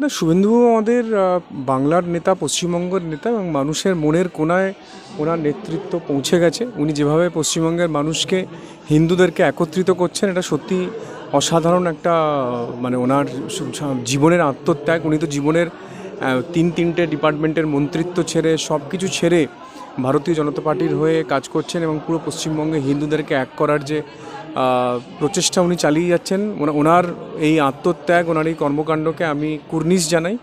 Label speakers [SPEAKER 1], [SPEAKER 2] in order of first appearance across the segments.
[SPEAKER 1] না শুভেন্দুবাবু আমাদের বাংলার নেতা, পশ্চিমবঙ্গের নেতা এবং মানুষের মনের কোনায় ওনার নেতৃত্ব পৌঁছে গেছে। উনি যেভাবে পশ্চিমবঙ্গের মানুষকে, হিন্দুদেরকে একত্রিত করছেন, এটা সত্যি অসাধারণ একটা মানে ওনার জীবনের আত্মত্যাগ। উনি তো জীবনের তিন তিনটে ডিপার্টমেন্টের মন্ত্রিত্ব ছেড়ে সব কিছু ছেড়ে ভারতীয় জনতা পার্টির হয়ে কাজ করছেন এবং পুরো পশ্চিমবঙ্গে হিন্দুদেরকে এক করার যে প্রচেষ্টা উনি চালিয়ে যাচ্ছেন। ওনা- ওনার এই আত্মত্যাগ ওনার এই কর্মকাণ্ডকে আমি কুর্নিশ জানাই।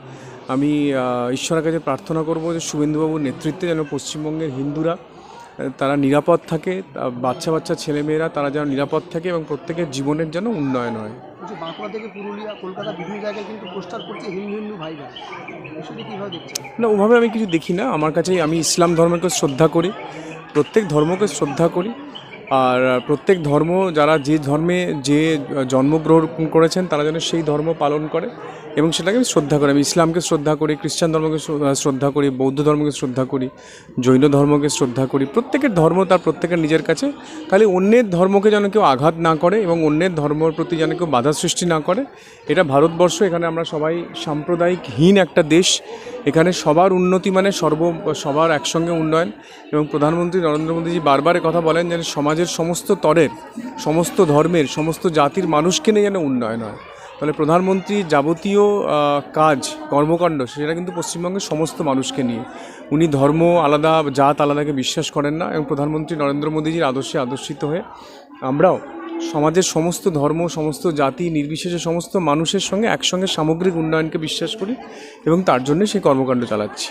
[SPEAKER 1] আমি ঈশ্বরের কাছে প্রার্থনা করব যে শুভেন্দুবাবুর নেতৃত্বে যেন পশ্চিমবঙ্গের হিন্দুরা তারা নিরাপদ থাকে বাচ্চা বাচ্চা ছেলেমেয়েরা তারা যেন নিরাপদ থাকে এবং প্রত্যেকের জীবনের যেন উন্নয়ন হয়।
[SPEAKER 2] বাঁকুড়া থেকে পুরুলিয়া কলকাতা বিভিন্ন জায়গায় কিন্তু পোস্টার করছে হিন্দু হিন্দু ভাই ভাই বিষয়টি কীভাবে দেখছেন?
[SPEAKER 1] না ওভাবে আমি কিছু দেখি না। আমার কাছে আমি ইসলাম ধর্মকে শ্রদ্ধা করি। প্রত্যেক ধর্মকে শ্রদ্ধা করি। আর প্রত্যেক ধর্ম, যারা যে ধর্মে যে জন্মগ্রহণ করেছেন, তারা যেন সেই ধর্ম পালন করে এবং সেটাকে আমি শ্রদ্ধা করি। আমি ইসলামকে শ্রদ্ধা করি, খ্রিস্টান ধর্মকে শ্রদ্ধা করি, বৌদ্ধ ধর্মকে শ্রদ্ধা করি, জৈন ধর্মকে শ্রদ্ধা করি। প্রত্যেকের ধর্ম তার প্রত্যেকের নিজের কাছে। খালি অন্যের ধর্মকে যেন কেউ আঘাত না করে এবং অন্যের ধর্মের প্রতি যেন কেউ বাধা সৃষ্টি না করে। এটা ভারতবর্ষ, এখানে আমরা সবাই সাম্প্রদায়িকহীন একটা দেশ। এখানে সবার উন্নতি মানে সর্ব, সবার একসঙ্গে উন্নয়ন। এবং প্রধানমন্ত্রী নরেন্দ্র মোদীজি বারবার কথা বলেন যেন সমাজের সমস্ত স্তরের সমস্ত ধর্মের, সমস্ত জাতির মানুষকে নিয়ে যেন উন্নয়ন হয়। তাহলে প্রধানমন্ত্রী যাবতীয় কাজ, কর্মকাণ্ড, সেটা কিন্তু পশ্চিমবঙ্গের সমস্ত মানুষকে নিয়ে। উনি ধর্ম আলাদা, জাত আলাদাকে বিশ্বাস করেন না এবং প্রধানমন্ত্রী নরেন্দ্র মোদীজির আদর্শে আদর্শিত হয়ে আমরাও সমাজের সমস্ত ধর্ম, সমস্ত জাতি, নির্বিশেষে সমস্ত মানুষের সঙ্গে একসঙ্গে সামগ্রিক উন্নয়নকে বিশ্বাস করি এবং তার জন্য সেই কর্মকাণ্ড চালাচ্ছি।